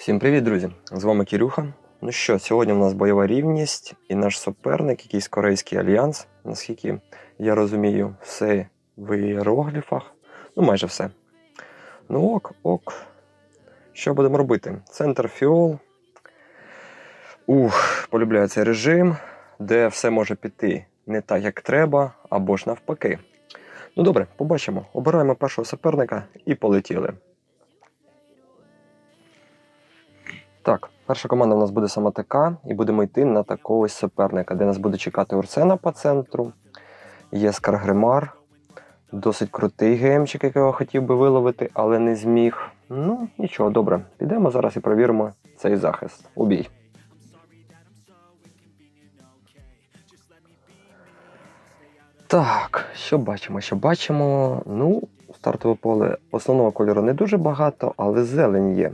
Всім привіт, друзі! З вами Кірюха. Ну що, сьогодні у нас бойова рівність і наш суперник, якийсь корейський альянс, наскільки я розумію, все в іерогліфах. Ну, майже все. Ну ок, ок. Що будемо робити? Центр фіол. Ух, полюбляю цей режим, де все може піти не так, як треба, або ж навпаки. Ну добре, побачимо. Обираємо першого суперника і полетіли. Так, перша команда у нас буде саме така, і будемо йти на такого ось суперника, де нас буде чекати Урсена по центру. Є Скаргримар, досить крутий геймчик, якого хотів би виловити, але не зміг. Ну, нічого, добре. Підемо зараз і провіримо цей захист. Убій. Так, що бачимо? Що бачимо? Ну, стартове поле основного кольору не дуже багато, але зелень є.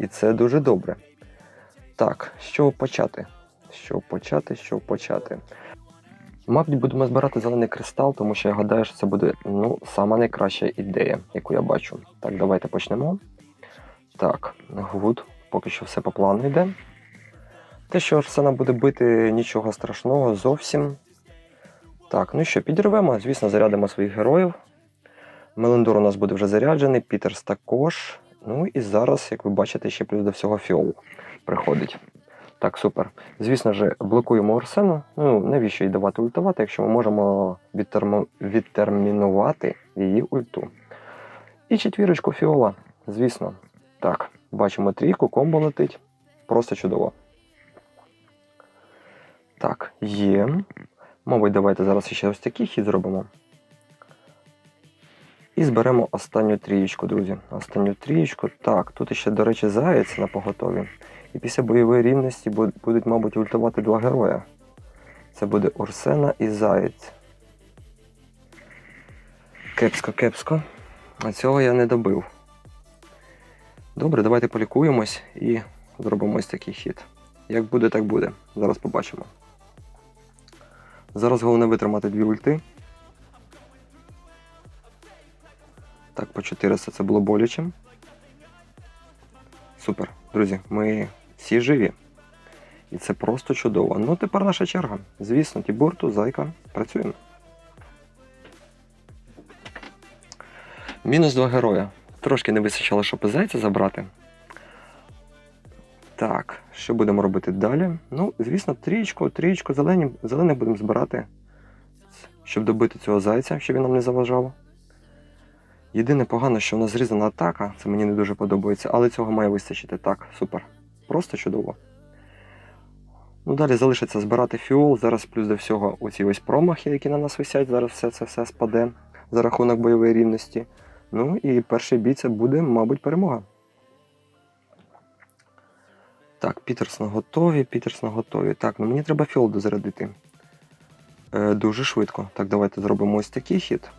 І це дуже добре. Так, чого почати? Чого почати, чого почати? Мабуть, будемо збирати зелений кристал, тому що я гадаю, що це буде ну, сама найкраща ідея, яку я бачу. Так, давайте почнемо. Так, гуд, поки що все по плану йде. Те, що Арсена буде бити, нічого страшного зовсім. Так, ну що, підірвемо, звісно, зарядимо своїх героїв. Мелендор у нас буде вже заряджений, Пітерс також. Ну і зараз, як ви бачите, ще плюс до всього фіол приходить. Так, супер. Звісно ж, блокуємо Орсену. Ну, навіщо їй давати ультувати, якщо ми можемо відтермо... відтермінувати її ульту. І четвірочку фіола, звісно. Так, бачимо трійку, комбо летить. Просто чудово. Так, є. Мабуть, давайте зараз ще ось такий хід зробимо. І зберемо останню трієчку, друзі. Останню трієчку. Так, тут ще, до речі, заєць на поготові. І після бойової рівності будуть, мабуть, ультувати два героя. Це буде Урсена і Заєць. Кепсько, кепсько. А цього я не добив. Добре, давайте полікуємось і зробимо ось такий хід. Як буде, так буде. Зараз побачимо. Зараз головне витримати дві ульти. Так, по 400 це було боляче. Супер, друзі, ми всі живі. І це просто чудово. Ну, тепер наша черга. Звісно, Тібурту, зайка, працюємо. Мінус два героя. Трошки не вистачило, щоб зайця забрати. Так, що будемо робити далі? Ну, звісно, трієчку, трієчку зелені, зелених будемо збирати, щоб добити цього зайця, щоб він нам не заважав. Єдине погано, що в нас зрізана атака, це мені не дуже подобається, але цього має вистачити. Так, супер. Просто чудово. Ну, далі залишиться збирати фіол. Зараз плюс до всього оці ось промахи, які на нас висять. Зараз все це все спаде за рахунок бойової рівності. Ну і перший бій це буде, мабуть, перемога. Так, Пітерс на готові, Пітерс на готові. Так, ну мені треба фіол дозарядити. Е, дуже швидко. Так, давайте зробимо ось такий хід.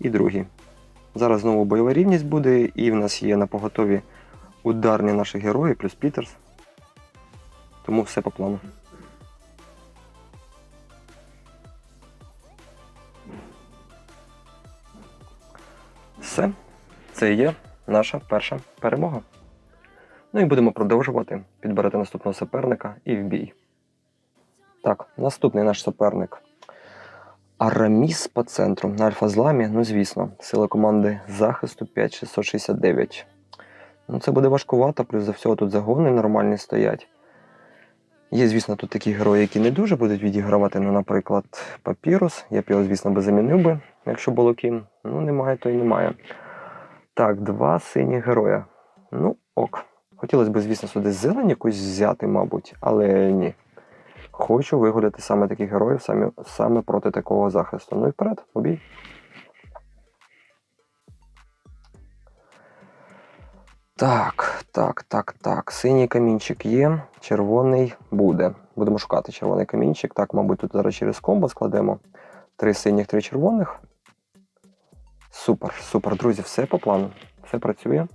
І другий. Зараз знову бойова рівність буде, і в нас є на поготові ударні наші герої плюс Пітерс. Тому все по плану. Все. Це є наша перша перемога. Ну і будемо продовжувати підбирати наступного суперника і в бій. Так, наступний наш суперник Араміс по центру на Альфа-зламі, ну звісно, сила команди захисту 5669. Ну, це буде важкувато, плюс за всього тут загони нормальні стоять. Є, звісно, тут такі герої, які не дуже будуть відігравати, ну, наприклад, Папірус. Я б його, звісно, би замінив би, якщо було ким. Ну, немає, то й немає. Так, два сині героя. Ну, ок. Хотілося б, звісно, сюди зелень якусь взяти, мабуть, але ні. Хочу вигуляти саме таких героїв саме, саме проти такого захисту. Ну і вперед, обій. Так, так, так, так. Синій камінчик є, червоний буде. Будемо шукати червоний камінчик. Так, мабуть, тут зараз через комбо складемо. Три синіх, три червоних. Супер, супер, друзі, все по плану. Все працює.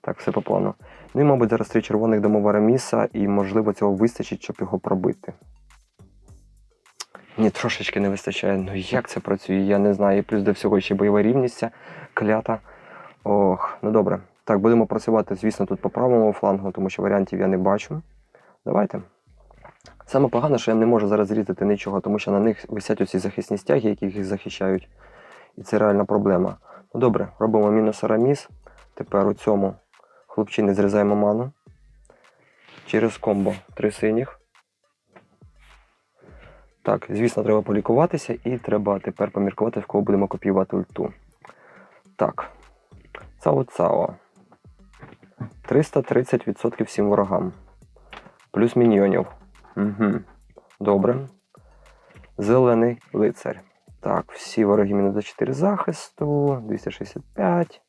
Так, все по плану. Ну і, мабуть, зараз три червоних дамо Вараміса, і, можливо, цього вистачить, щоб його пробити. Ні, трошечки не вистачає. Ну як це працює, я не знаю. І плюс до всього ще бойова рівність клята. Ох, ну добре. Так, будемо працювати, звісно, тут по правому флангу, тому що варіантів я не бачу. Давайте. Саме погано, що я не можу зараз зрізати нічого, тому що на них висять оці захисні стяги, які їх захищають. І це реальна проблема. Ну добре, робимо мінус араміс. Тепер у цьому хлопчині зрізаємо ману. Через комбо три синіх. Так, звісно, треба полікуватися і треба тепер поміркувати, в кого будемо копіювати ульту. Так. Цао Цао. 330% всім ворогам. Плюс міньйонів. Угу. Добре. Зелений лицар. Так, всі вороги мінус до 4 захисту. 265.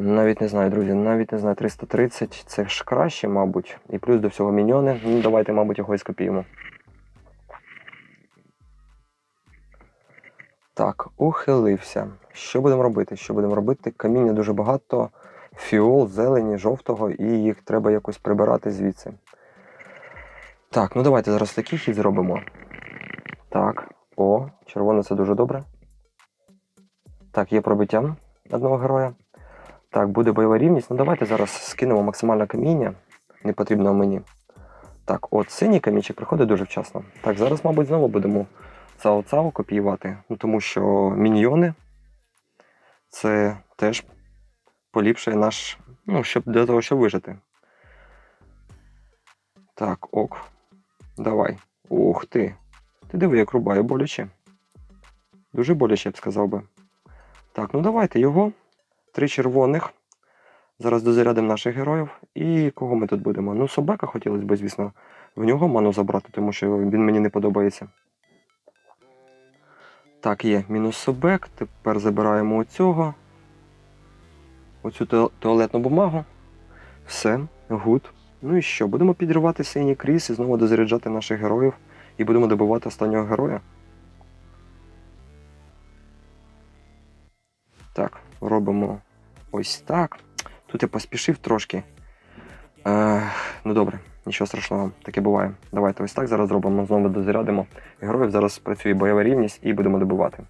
Навіть не знаю, друзі, навіть не знаю, 330 це ж краще, мабуть. І плюс до всього міньйони. Ну, давайте, мабуть, його і скопіємо. Так, ухилився. Що будемо робити? Що будемо робити? Каміння дуже багато, фіол, зелені, жовтого, і їх треба якось прибирати звідси. Так, ну давайте зараз такий хід зробимо. Так, о, червоне це дуже добре. Так, є пробиття одного героя. Так, буде бойова рівність. Ну давайте зараз скинемо максимальне каміння. Не потрібно мені. Так, от синій камінчик приходить дуже вчасно. Так, зараз, мабуть, знову будемо цао-цао копіювати, ну, тому що міньйони це теж поліпшує наш. Ну, щоб для того, щоб вижити. Так, ок. Давай. Ух ти. Ти диви, як рубає боляче. Дуже боляче, я б сказав би. Так, ну давайте його. Три червоних. Зараз дозарядимо наших героїв. І кого ми тут будемо? Ну, собака хотілося б, звісно, в нього ману забрати, тому що він мені не подобається. Так, є мінус собек. Тепер забираємо оцього. Оцю туалетну бумагу. Все, гуд. Ну і що? Будемо підривати синій кріс і знову дозаряджати наших героїв. І будемо добивати останнього героя. Так, робимо ось так. Тут я поспішив трошки. Е, ну добре, нічого страшного, таке буває. Давайте ось так зараз зробимо, знову дозарядимо героїв. Зараз працює бойова рівність і будемо добивати.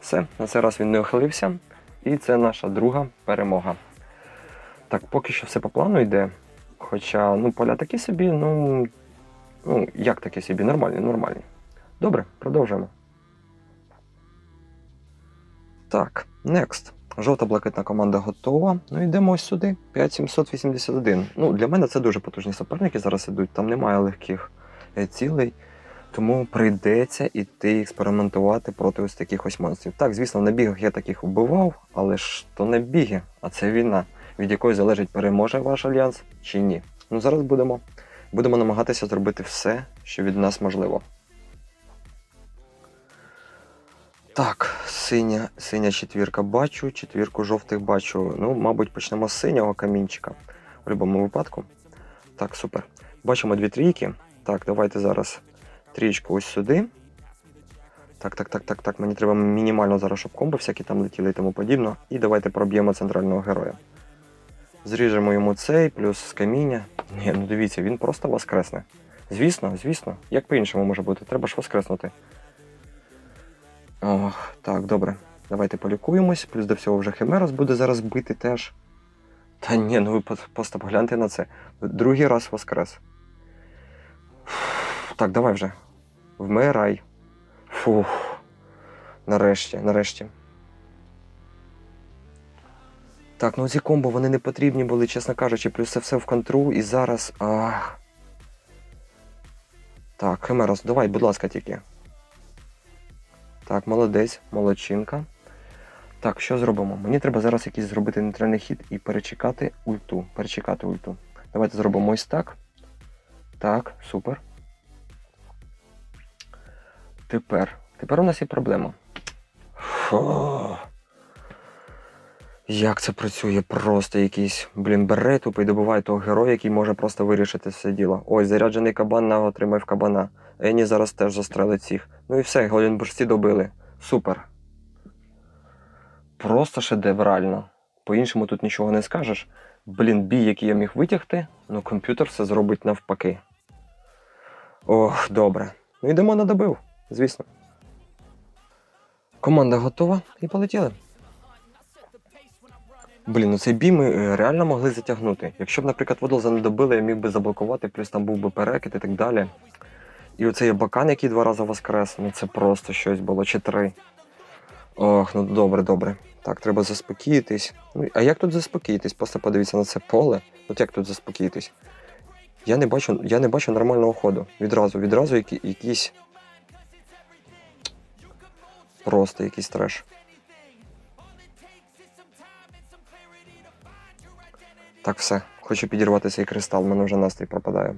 Все, на цей раз він не ухилився. І це наша друга перемога. Так, поки що все по плану йде. Хоча, ну, поля такі собі, ну. Ну, як такі собі, нормальні, нормальні. Добре, продовжуємо. Так, next. Жовта блакитна команда готова. Ну йдемо ось сюди. 5781. Ну, для мене це дуже потужні суперники зараз ідуть. Там немає легких е, цілей. Тому прийдеться іти експериментувати проти ось таких ось монстрів. Так, звісно, на бігах я таких вбивав, але ж то не біги, а це війна, від якої залежить, переможе ваш альянс чи ні. Ну зараз будемо, будемо намагатися зробити все, що від нас можливо. Так, синя, синя четвірка бачу, четвірку жовтих бачу. Ну, мабуть, почнемо з синього камінчика в будь-якому випадку. Так, супер. Бачимо дві трійки. Так, давайте зараз трієчку ось сюди. Так, так, так, так, так. Мені треба мінімально зараз, щоб комбо всякі там летіли і тому подібно. І давайте проб'ємо центрального героя. Зріжемо йому цей, плюс з каміння. Ні, ну дивіться, він просто воскресне. Звісно, звісно. Як по-іншому може бути? Треба ж воскреснути. Ох, так, добре. Давайте полікуємось. Плюс до всього вже Химерос буде зараз бити теж. Та ні, ну ви просто погляньте на це. Другий раз воскрес. Так, давай вже. Вмирай. Фух. Нарешті, нарешті. Так, ну ці комбо вони не потрібні були, чесно кажучи, плюс це все в контру і зараз. Ах. Так, Химерос, давай, будь ласка, тільки. Так, молодець, молодчинка. Так, що зробимо? Мені треба зараз якийсь зробити нейтральний хід і перечекати ульту. Перечекати ульту. Давайте зробимо ось так. Так, супер. Тепер. Тепер у нас є проблема. Фу. Як це працює? Просто якийсь, блін, бере тупо і добуває того героя, який може просто вирішити все діло. Ой, заряджений кабан на отримав кабана. Ені зараз теж застрелить всіх. Ну і все, голінбуржці добили. Супер. Просто шедеврально. По-іншому тут нічого не скажеш. Блін, бій, який я міг витягти, ну комп'ютер все зробить навпаки. Ох, добре. Ну йдемо на добив, звісно. Команда готова і полетіли. Блін, ну цей бій ми е, реально могли затягнути. Якщо б, наприклад, водолза не я міг би заблокувати, плюс там був би перекид і так далі. І оцей бакан, який два рази воскрес, ну це просто щось було, чи три. Ох, ну добре, добре. Так, треба заспокіїтись. Ну, а як тут заспокіїтись? Просто подивіться на це поле. От як тут заспокіїтись? Я не бачу, я не бачу нормального ходу. Відразу, відразу які, якийсь. Просто якийсь треш. Так, все. Хочу підірвати цей кристал, в мене вже настрій пропадає.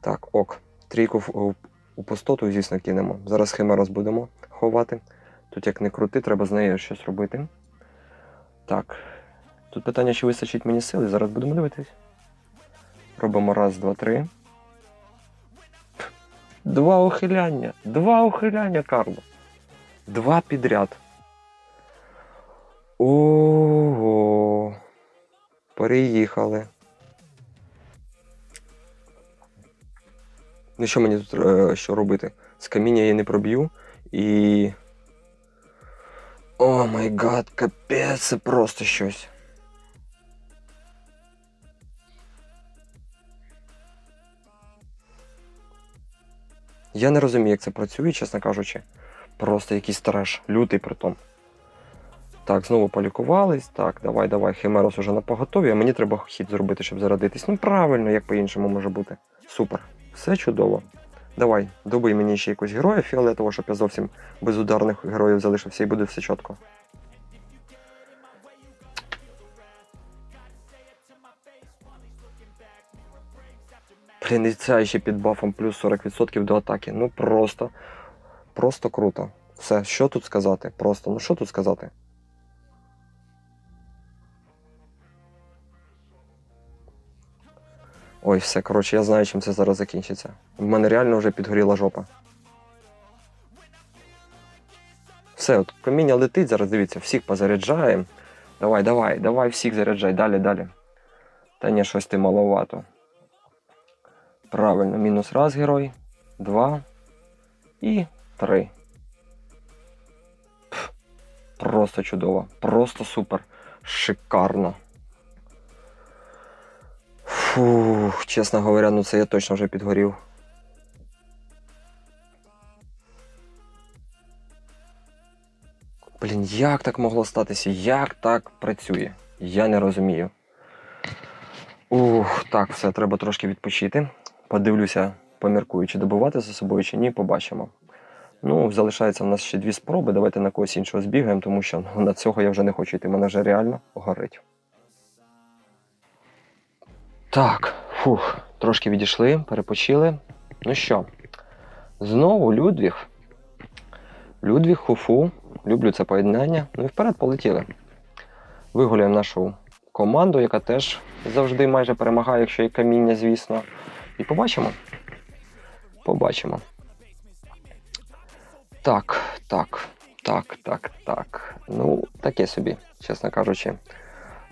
Так, ок. Трійку в- у, пустоту, звісно, кинемо. Зараз химерос будемо ховати. Тут як не крути, треба з нею щось робити. Так. Тут питання, чи вистачить мені сили, зараз будемо дивитись. Робимо раз, два, три. Два ухиляння. Два ухиляння, Карло. Два підряд. Ого. Переїхали. Ну що мені тут е, що робити? З каміння я не проб'ю і. О май гад, капець, це просто щось. Я не розумію, як це працює, чесно кажучи. Просто якийсь треш, лютий притом. Так, знову полікувались. Так, давай, давай, Химерос уже на поготові, а мені треба хід зробити, щоб зарадитись. Ну правильно, як по-іншому може бути. Супер. Все чудово. Давай, добий мені ще якусь героя фіолетового, щоб я зовсім без ударних героїв залишився і буде все чітко. Блін, і ця ще під бафом плюс 40% до атаки. Ну просто. Просто круто. Все, що тут сказати? Просто, ну що тут сказати? Ой, все, коротше, я знаю, чим це зараз закінчиться. В мене реально вже підгоріла жопа. Все, от каміння летить, зараз дивіться, всіх позаряджаємо. Давай, давай, давай, всіх заряджай, далі, далі. Та ні, щось ти маловато. Правильно, мінус раз герой, два і три. Пф, Просто чудово, просто супер. Шикарно. Фух, чесно говоря, ну це я точно вже підгорів. Блін, як так могло статися? Як так працює? Я не розумію. Ух, так, все, треба трошки відпочити. Подивлюся, поміркую, чи добувати за собою, чи ні, побачимо. Ну, залишається в нас ще дві спроби. Давайте на когось іншого збігаємо, тому що ну, на цього я вже не хочу йти. Мене вже реально горить. Так, фух, трошки відійшли, перепочили. Ну що, знову Людвіг. Людвіг, хуфу. Люблю це поєднання. Ну і вперед полетіли. Вигуляємо нашу команду, яка теж завжди майже перемагає, якщо є каміння, звісно. І побачимо. Побачимо. Так, так, так, так, так. Ну, таке собі, чесно кажучи.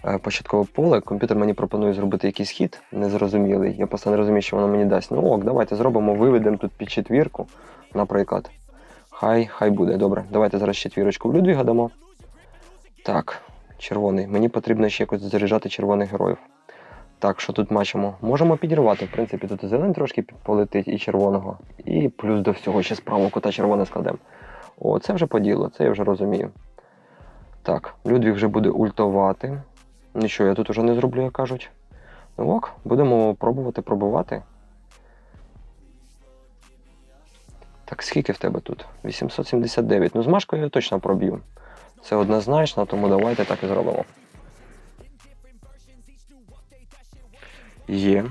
Е, Початкове поле. Комп'ютер мені пропонує зробити якийсь хід незрозумілий. Я просто не розумію, що воно мені дасть. Ну ок, давайте зробимо, виведемо тут під четвірку, наприклад. Хай, хай буде. Добре. Давайте зараз четвірочку в Людвіга дамо. Так, червоний. Мені потрібно ще якось заряджати червоних героїв. Так, що тут бачимо? Можемо підірвати. В принципі, тут і зелень трошки полетить, і червоного. І плюс до всього ще з правого кута червоне складемо. О, це вже по ділу, це я вже розумію. Так, Людвіг вже буде ультувати. Нічого, я тут уже не зроблю, як кажуть. Ну ок, будемо пробувати пробувати. Так, скільки в тебе тут? 879. Ну, з Машкою я точно проб'ю. Це однозначно, тому давайте так і зробимо. Є.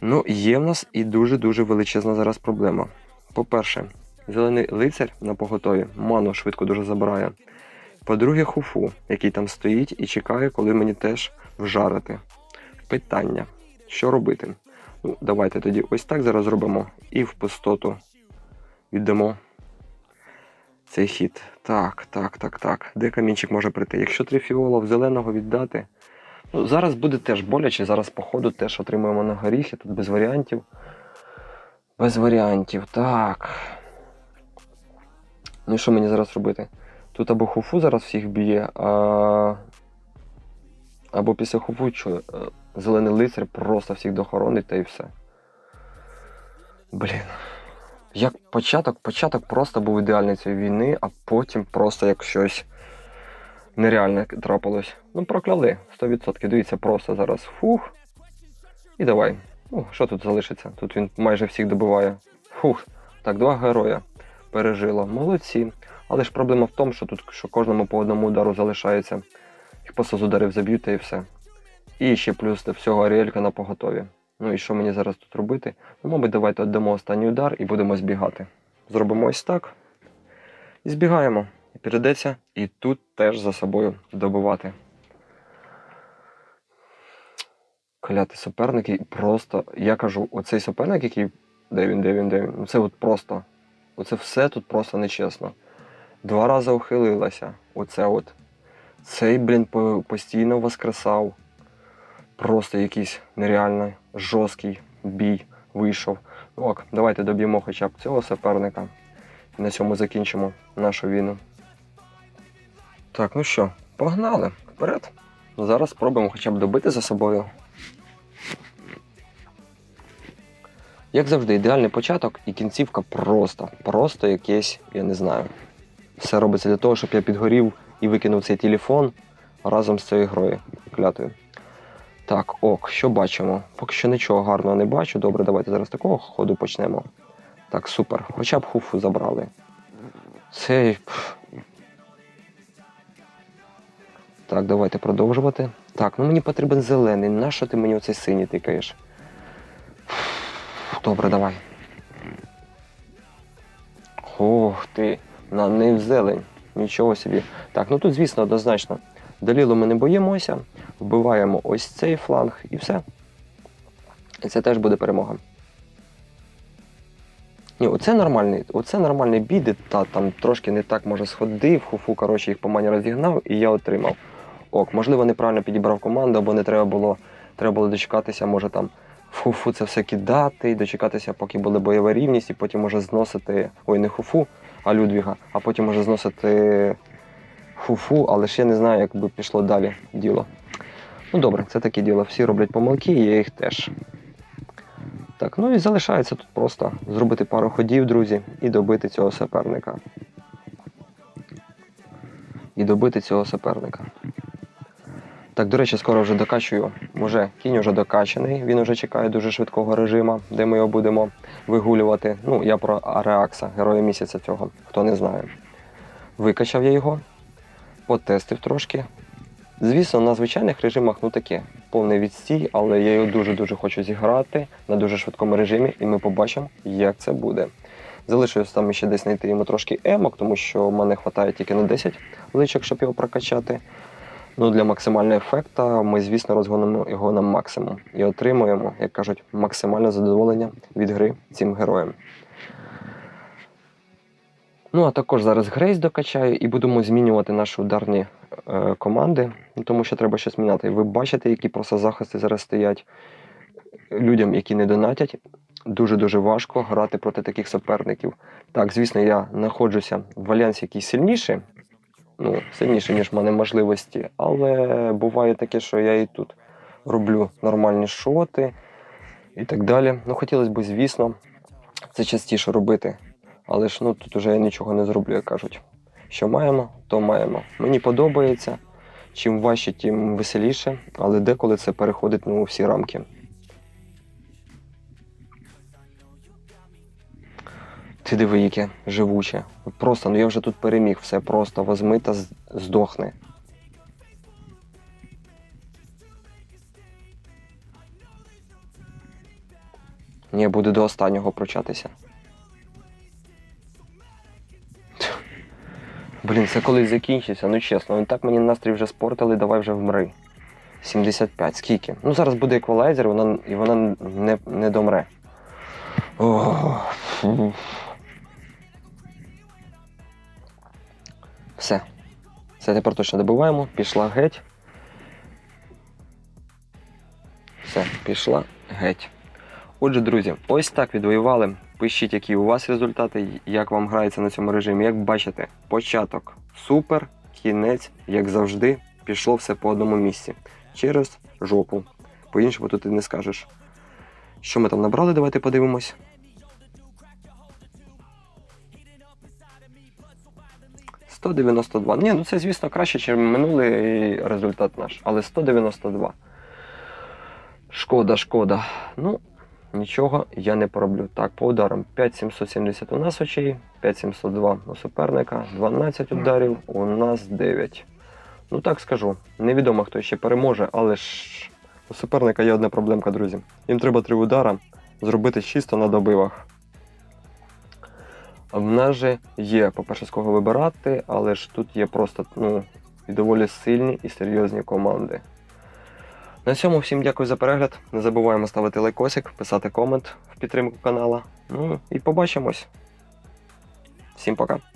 Ну, є в нас і дуже-дуже величезна зараз проблема. По-перше, зелений лицар на поготові ману швидко дуже забирає. По-друге, хуфу, який там стоїть і чекає, коли мені теж вжарити. Питання: що робити? Ну, давайте тоді ось так зараз зробимо і в пустоту віддамо цей хід. Так, так, так, так. Де камінчик може прийти? Якщо три фіолов зеленого віддати. Ну, зараз буде теж боляче, зараз, по ходу, теж отримуємо на горіхи, тут без варіантів. Без варіантів. Так. Ну і що мені зараз робити? Тут або хуфу зараз всіх б'є, а... або після хуфу що, е, зелений лицар просто всіх дохоронить та і все. Блін. Як початок, початок просто був ідеальний цієї війни, а потім просто як щось нереальне трапилось. Ну, прокляли 100%. Дивіться, просто зараз фух. І давай. Ну, що тут залишиться? Тут він майже всіх добиває. Фух. Так, два героя пережило. Молодці. Але ж проблема в тому, що тут що кожному по одному удару залишається. Їх просто з ударів заб'ють та і все. І ще плюс до всього Аріелька на поготові. Ну і що мені зараз тут робити? Ну, мабуть, давайте віддамо останній удар і будемо збігати. Зробимо ось так. І збігаємо. І перейдеться, і тут теж за собою добивати. Кляти суперники. Просто, я кажу, оцей суперник, який. Де він, де він, де він? Ну це от просто. Оце все тут просто нечесно. Два рази ухилилася. Оце от. Цей, блін, постійно воскресав. Просто якийсь нереально жорсткий бій вийшов. Ну, Ок, давайте доб'ємо хоча б цього суперника. І на цьому закінчимо нашу війну. Так, ну що, погнали вперед. Зараз спробуємо хоча б добити за собою. Як завжди, ідеальний початок і кінцівка просто, просто якесь, я не знаю. Все робиться для того, щоб я підгорів і викинув цей телефон разом з цією грою клятою. Так, ок, що бачимо? Поки що нічого гарного не бачу. Добре, давайте зараз такого ходу почнемо. Так, супер. Хоча б хуфу забрали. Цей. Так, давайте продовжувати. Так, ну мені потрібен зелений. Нащо ти мені оцей синій тикаєш? Добре, давай. Ох ти, на не в зелень. Нічого собі. Так, ну тут, звісно, однозначно. Далілу ми не боїмося, вбиваємо ось цей фланг і все. І це теж буде перемога. Ні, оце нормальний, оце нормальний бій, де та там трошки не так може сходив, хуфу, коротше, їх по мані розігнав, і я отримав. Ок, можливо, неправильно підібрав команду, або не треба було, треба було дочекатися, може там в хуфу це все кидати, дочекатися, поки була бойова рівність, і потім може зносити. Ой, не хуфу, а Людвіга, а потім може зносити фу-фу, але ще не знаю, як би пішло далі діло. Ну добре, це таке діло. Всі роблять помилки, і я їх теж. Так, ну і залишається тут просто зробити пару ходів, друзі, і добити цього суперника. І добити цього суперника. Так, до речі, скоро вже докачую. Уже кінь вже докачаний, він вже чекає дуже швидкого режиму, де ми його будемо вигулювати. Ну, я про Ареакса, героя місяця цього, хто не знає. Викачав я його, потестив трошки. Звісно, на звичайних режимах ну таке, повний відстій, але я його дуже-дуже хочу зіграти на дуже швидкому режимі, і ми побачимо, як це буде. Залишилось там ще десь знайти йому трошки емок, тому що в мене вистачає тільки на 10 личок, щоб його прокачати. Ну, для максимального ефекту ми, звісно, розгонимо його на максимум і отримуємо, як кажуть, максимальне задоволення від гри цим героєм. Ну, а також зараз Грейс докачаю і будемо змінювати наші ударні е, команди, тому що треба щось міняти. Ви бачите, які просто захисти зараз стоять людям, які не донатять. Дуже-дуже важко грати проти таких суперників. Так, звісно, я знаходжуся в альянсі, який сильніший, ну, сильніший, ніж в мене можливості, але буває таке, що я і тут роблю нормальні шоти і так далі. Ну, хотілося б, звісно, це частіше робити. Але ж ну тут уже я нічого не зроблю, як кажуть. Що маємо, то маємо. Мені подобається. Чим важче, тим веселіше, але деколи це переходить ну, всі рамки. Ти диви, яке живуче. Просто, ну я вже тут переміг, все просто возьми та з- здохни. Ні, буду до останнього пручатися. Блін, це колись закінчиться, ну чесно, ну так мені настрій вже спортили, давай вже вмри. 75, скільки? Ну зараз буде еквалайзер, вона, і вона не, не домре. О, Це тепер точно добиваємо. Пішла геть. Все, пішла геть. Отже, друзі, ось так відвоювали. Пишіть, які у вас результати, як вам грається на цьому режимі. Як бачите, початок супер, кінець, як завжди, пішло все по одному місці. Через жопу. По-іншому тут і не скажеш. Що ми там набрали, давайте подивимось. «192». Ні, ну це, звісно, краще, ніж минулий результат наш, але 192. Шкода, шкода. Ну, нічого я не пороблю. Так, по ударам 5770 у нас очей, 5702 у суперника, 12 ударів, у нас 9. Ну так скажу. Невідомо, хто ще переможе, але ж у суперника є одна проблемка, друзі. Їм треба три удара зробити чисто на добивах. В нас же є, по-перше, з кого вибирати, але ж тут є просто ну, і доволі сильні і серйозні команди. На цьому всім дякую за перегляд. Не забуваємо ставити лайкосик, писати комент в підтримку канала. Ну і побачимось. Всім пока.